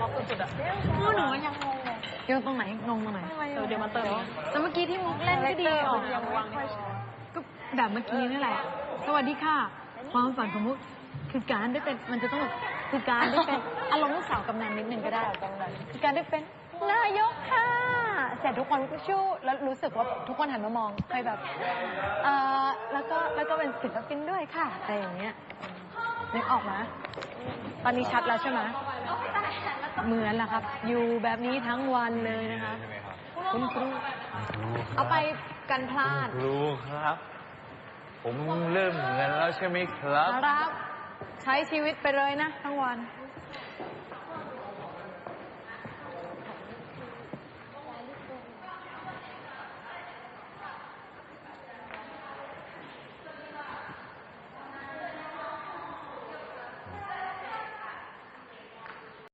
ล็อกสุดๆอะพูดหนูว่ายังงงเลยยังตรงไหนงงตรงไหนเออเดี๋ยวมาเติมแต่เมื่อกี้ที่มุกเล่นก็ดีออกยังวางไม่ก็แบบเมื่อกี้นี่แหละ สวัสดีค่ะ ความฝันของมุกคือการได้เป็นมันจะต้องแบบคือการได้เป็นอารมณ์ลูกสาวกำนันนิดนึงก็ได้คือการได้เป็นนายกค่ะเสร็จทุกคนก็ชู้แล้วรู้สึกว่าทุกคนหันมามองเคยแบบเอ่อแล้วก็แล้วก็เป็นศิลปินด้วยค่ะอะไรอย่างเงี้ยนึกออกไหมตอนนี้ชัดแล้วใช่ไหม เหมือนแหละครับ อยู่แบบนี้ทั้งวันเลยนะคะ ใช่ไหมครับคุณครูครูครับเอาไปกันพลาดครูครับ ผมเริ่มเหมือนแล้วใช่ไหมครับ ครับ ใช้ชีวิตไปเลยนะทั้งวัน